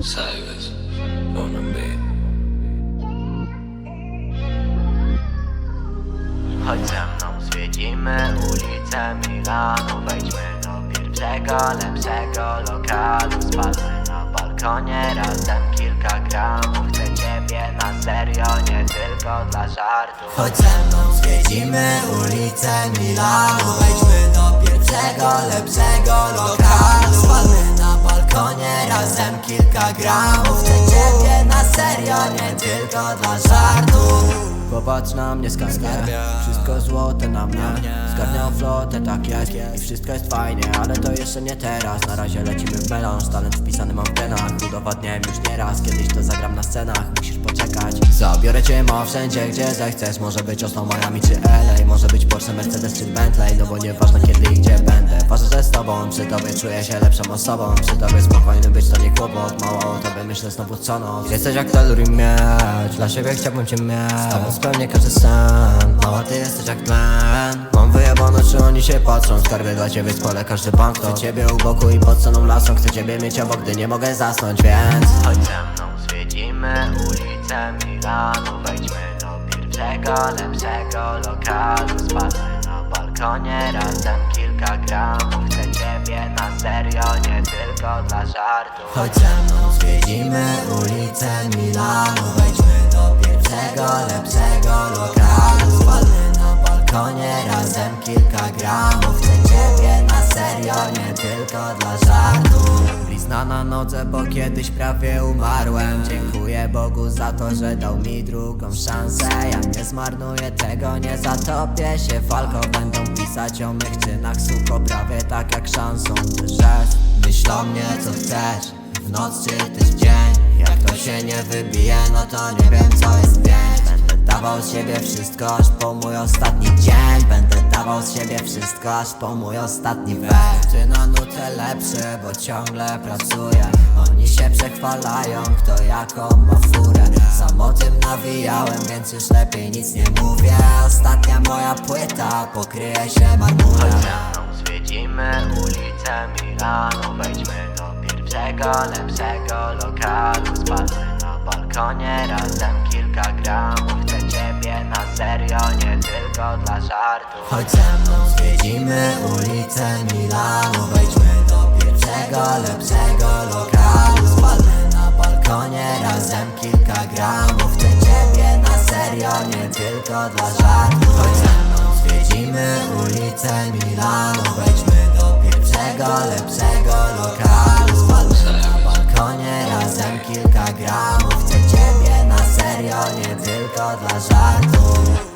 Silence on bed. Chodź ze mną, zwiedzimy ulicami Milano, Wejdźmy do pierwszego, lepszego lokalu. Spalmy na balkonie razem kilka gramów. Chcę ciebie na serio, nie tylko dla żartu Chodź ze mną, zwiedzimy ulicę Milano, Wejdźmy do pierwszego, lepszego lokalu. Spalmy na balkonie razem kilka gramów. Chcę ciebie na serio, nie tylko dla żartu. Popatrz na mnie skarbie. Wszystko złote na mnie. Zgarniał flotę, tak jest. I wszystko jest fajnie, ale to jeszcze nie teraz. Na razie lecimy w melanż, talent wpisany mam w genach Udowodniłem już nieraz, kiedyś to zagram na scenach. Musisz poczekać. Zabiorę cię ma wszędzie, gdzie zechcesz. Może być Oslo, Miami czy LA Może być Porsche, Mercedes czy Bentley. No bo nieważne kiedy i gdzie będę Ważne, że z tobą, przy tobie czuję się lepszą osobą. Przy tobie spokojny być to nie kłopot. Mało o tobie myślę znowu co noc. Jesteś jak telur i mieć Dla siebie chciałbym cię mieć. Z tobą spełnię każdy sen. Mała ty jesteś jak tlen. Mam wyjebane czy oni się patrzą. Skarbie dla ciebie spolę każdy bank Chcę ciebie u boku i pod ceną lasą Chcę ciebie mieć obok, gdy nie mogę zasnąć, więc Chodź ze mną, zwiedzimy ulicę Milanu. Wejdźmy do pierwszego, lepszego lokalu. Spalmy na balkonie razem kilka gramów Chcę ciebie na serio, nie tylko dla żartu. Chodź ze mną, zwiedzimy ulicę Milanu. Wejdźmy do pierwszego, lepszego lokalu. Spalmy na balkonie razem kilka gramów. Chcę ciebie na serio, nie tylko dla żartu. Blizna na nodze, bo kiedyś prawie umarłem. Dziękuję Bogu za to, że dał mi drugą szansę. Ja nie zmarnuję tego, nie zatopię się Falko będą pisać o mych czynach Suko prawie tak jak szansą Żeś Myśl o mnie co chcesz, w noc czy też dzień Jak to się nie wybije, no to nie wiem co jest Będę dawał z siebie wszystko, aż po mój ostatni dzień. Będę dawał z siebie wszystko, aż po mój ostatni wek Ty na nutę lepszy, bo ciągle pracuję. Oni się przechwalają, kto jaką ma furę. Sam o tym nawijałem, więc już lepiej nic nie mówię. Ostatnia moja płyta pokryje się marmurem. Chodź mną, zwiedzimy ulicę Milanu. Wejdźmy do pierwszego, lepszego lokalu. Spalmy na balkonie razem kilka gramów serio, tylko dla żartu. Chodź ze mną, zwiedzimy ulicę Milanu. Wejdźmy do pierwszego, lepszego lokalu. Spalmy na balkonie razem kilka gramów. Chcę ciebie na serio, nie tylko dla żartu. Chodź ze mną, zwiedzimy ulicę Milanu. Wejdźmy do pierwszego, lepszego lokalu. Spalmy na balkonie razem kilka gramów. Chcę ciebie na serio, nie tylko dla żartu